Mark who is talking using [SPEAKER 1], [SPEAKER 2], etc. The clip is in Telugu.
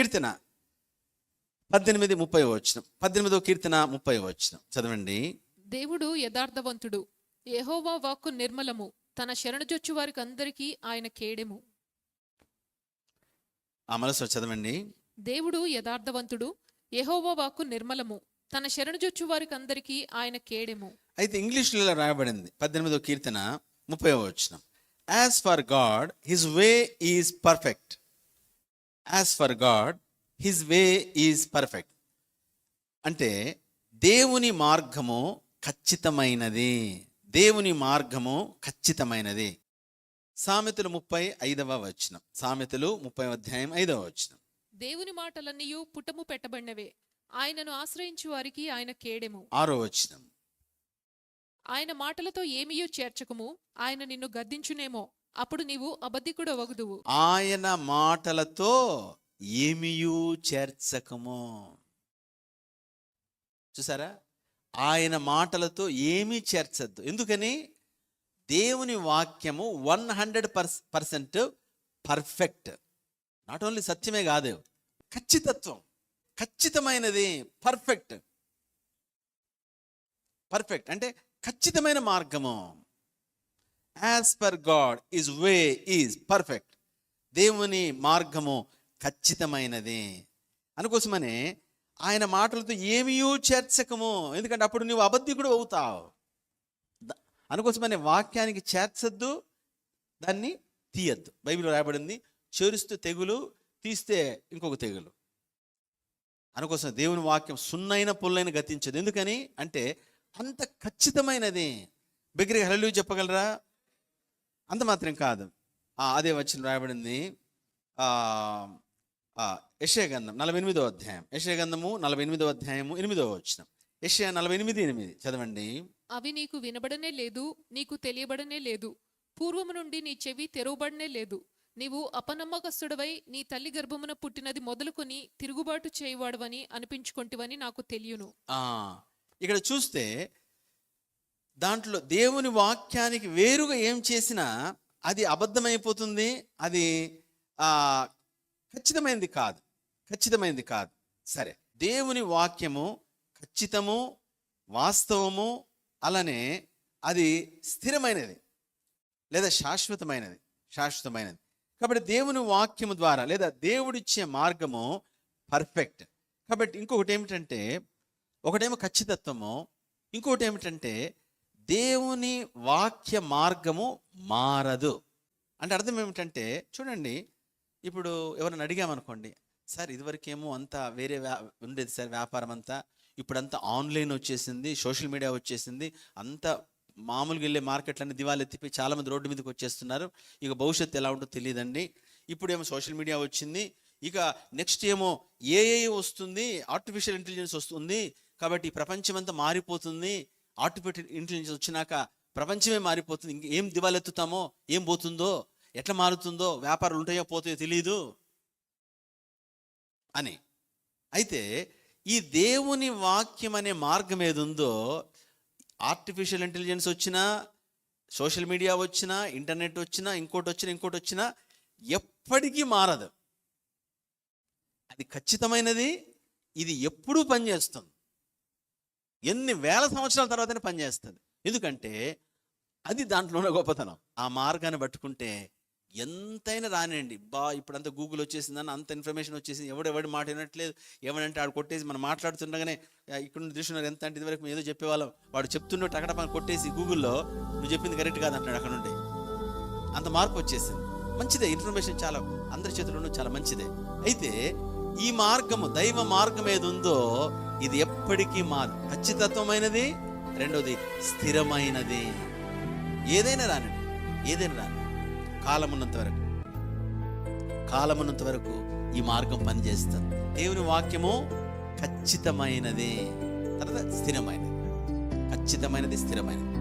[SPEAKER 1] కీర్తన పద్దెనిమిది ముప్పై వచ్చిన పద్దెనిమిదో కీర్తన ముప్పై వచ్చిన చదవండి.
[SPEAKER 2] దేవుడు యథార్థవంతుడు. యెహోవా వాక్కు నిర్మలము. తన శరణుజొచ్చు వారికి అందరికీ ఆయన కేడెము.
[SPEAKER 1] ఆ మనసు చదవండి.
[SPEAKER 2] దేవుడు యథార్థవంతుడు. యెహోవా వాక్కు నిర్మలము. తన శరణుజొచ్చు వారికి అందరికీ ఆయన కేడెము.
[SPEAKER 1] అయితే ఇంగ్లీష్లో ఇలా రాయబడింది పద్దెనిమిదో కీర్తన ముప్పై వచ్చిన as for God his way is perfect as for God his way is perfect అంటే దేవుని మార్గము ఖచ్చితమైనది. దేవుని మార్గము ఖచ్చితమైనది. సామెతలు ముప్పై ఐదవ వచనం. సామెతలు ముప్పై అధ్యాయం ఐదవ వచనం.
[SPEAKER 2] దేవుని మాటలన్నీయు పుటము పెట్టబడినవే. ఆయనను ఆశ్రయించు వారికి ఆయన కేడెము.
[SPEAKER 1] ఆరో వచనం.
[SPEAKER 2] ఆయన మాటలతో ఏమియూ చేర్చకము. ఆయన నిన్ను గద్దించునేమో. అప్పుడు నీవు అబద్ధికుడు వగుదువు
[SPEAKER 1] ఆయన మాటలతో ఏమియూ చేర్చకము. చూసారా? ఆయన మాటలతో ఏమీ చేర్చద్దు. ఎందుకని? దేవుని వాక్యము one hundred percent perfect. Not only సత్యమే కాదు. ఖచ్చితత్వం. ఖచ్చితమైనది. పర్ఫెక్ట్. పర్ఫెక్ట్. అంటే ఖచ్చితమైన మార్గము. As for God his way is perfect దేవుని మార్గము ఖచ్చితమైనది. అందుకోసమనే ఆయన మాటలతో ఏమీయూ చేర్చకము. ఎందుకంటే అప్పుడు నువ్వు అబద్ధికుడు అవుతావు. అందుకోసమనే వాక్యానికి చేర్చద్దు దాన్ని తీయద్దు. బైబిల్లో రాయబడింది చేరుస్తూ తెగులు తీస్తే ఇంకొక తెగులు. అందుకోసం దేవుని వాక్యం సున్నైన పుల్లైన గతించదు. ఎందుకని? అంటే అంత ఖచ్చితమైనది. బిగ్గరగా హలలు చెప్పగలరా? అంత మాత్రం కాదు. అదే వచ్చిన రాయబడింది. యశయగంధం నలభై ఎనిమిదో అధ్యాయం. యశయగంధము నలభై ఎనిమిదో అధ్యాయము ఎనిమిదో వచ్చిన యశయ నలభై ఎనిమిది ఎనిమిది చదవండి.
[SPEAKER 2] అవి నీకు వినబడనే లేదు నీకు తెలియబడనే లేదు. పూర్వము నుండి నీ చెవి తెరవబడనే లేదు. నీవు అపనమ్మకస్తుడవై నీ తల్లి గర్భమున పుట్టినది మొదలుకొని తిరుగుబాటు చేయువాడవని అనిపించుకొంటివని నాకు తెలియను.
[SPEAKER 1] ఆ, ఇక్కడ చూస్తే దాంట్లో దేవుని వాక్యానికి వేరుగా ఏం చేసినా అది అబద్ధమైపోతుంది అది ఖచ్చితమైనది కాదు ఖచ్చితమైనది కాదు. సరే దేవుని వాక్యము ఖచ్చితము వాస్తవము అలానే అది స్థిరమైనది లేదా శాశ్వతమైనది శాశ్వతమైనది. కాబట్టి దేవుని వాక్యము ద్వారా లేదా దేవుడిచ్చే మార్గము పర్ఫెక్ట్. కాబట్టి ఇంకొకటి ఏమిటంటే ఒకటేమో ఖచ్చితత్వము ఇంకొకటి ఏమిటంటే దేవుని వాక్య మార్గము మారదు. అంటే అర్థం ఏమిటంటే చూడండి ఇప్పుడు ఎవరైనా అడిగామనుకోండి సార్ ఇదివరకేమో అంతా వేరే వ్యా ఉండేది సార్ వ్యాపారం అంతా ఇప్పుడంతా ఆన్లైన్ వచ్చేసింది సోషల్ మీడియా వచ్చేసింది అంతా మామూలుగా వెళ్ళే మార్కెట్లన్నీ దివాలు ఎత్తిపోయి చాలామంది రోడ్డు మీదకి వచ్చేస్తున్నారు ఇక భవిష్యత్తు ఎలా ఉంటుందో తెలియదండి. ఇప్పుడేమో సోషల్ మీడియా వచ్చింది ఇక నెక్స్ట్ ఏమో ఏఐ వస్తుంది ఆర్టిఫిషియల్ ఇంటెలిజెన్స్ వస్తుంది కాబట్టి ప్రపంచం అంతా మారిపోతుంది ఆర్టిఫిషియల్ ఇంటెలిజెన్స్ వచ్చినాక ప్రపంచమే మారిపోతుంది. ఇంక ఏం దివాలెత్తుతామో ఏం పోతుందో ఎట్లా మారుతుందో వ్యాపారాలు ఉంటాయో పోతాయో తెలియదు అని. అయితే ఈ దేవుని వాక్యం అనే మార్గం ఏది ఉందో ఆర్టిఫిషియల్ ఇంటెలిజెన్స్ వచ్చినా సోషల్ మీడియా వచ్చినా ఇంటర్నెట్ వచ్చినా ఇంకోటి వచ్చినా ఇంకోటి వచ్చినా ఎప్పటికీ మారదు. అది ఖచ్చితమైనది ఇది ఎప్పుడూ పనిచేస్తుంది. ఎన్ని వేల సంవత్సరాల తర్వాతనే పనిచేస్తుంది ఎందుకంటే అది దాంట్లోనే గొప్పతనం. ఆ మార్గాన్ని పట్టుకుంటే ఎంతైనా రానండి బా ఇప్పుడంతా గూగుల్ వచ్చేసిందని అంత ఇన్ఫర్మేషన్ వచ్చేసింది. ఎవడెవడి మాట వినట్లేదు. ఎవడంటే ఆడు కొట్టేసి మనం మాట్లాడుతుండగానే ఇక్కడ నుండి చూస్తున్నారు ఎంత అంటే ఇదివరకు ఏదో చెప్పేవాళ్ళం. వాడు చెప్తున్నట్టు అక్కడ మనం కొట్టేసి గూగుల్లో నువ్వు చెప్పింది కరెక్ట్ కాదు అంటాడు అక్కడ నుండి. అంత మార్పు వచ్చేసింది. మంచిదే. ఇన్ఫర్మేషన్ చాలా అందరి చేతుల్లోనూ చాలా మంచిదే. అయితే ఈ మార్గము దైవ మార్గం ఏది ఉందో ఇది ఎప్పటికీ మా ఖచ్చితత్వమైనది రెండోది స్థిరమైనది. ఏదైనా రానండి ఏదైనా రాని కాలమున్నంత వరకు కాలమున్నంత వరకు ఈ మార్గం పనిచేస్తుంది. దేవుని వాక్యము ఖచ్చితమైనది. తర్వాత స్థిరమైనది ఖచ్చితమైనది స్థిరమైనది.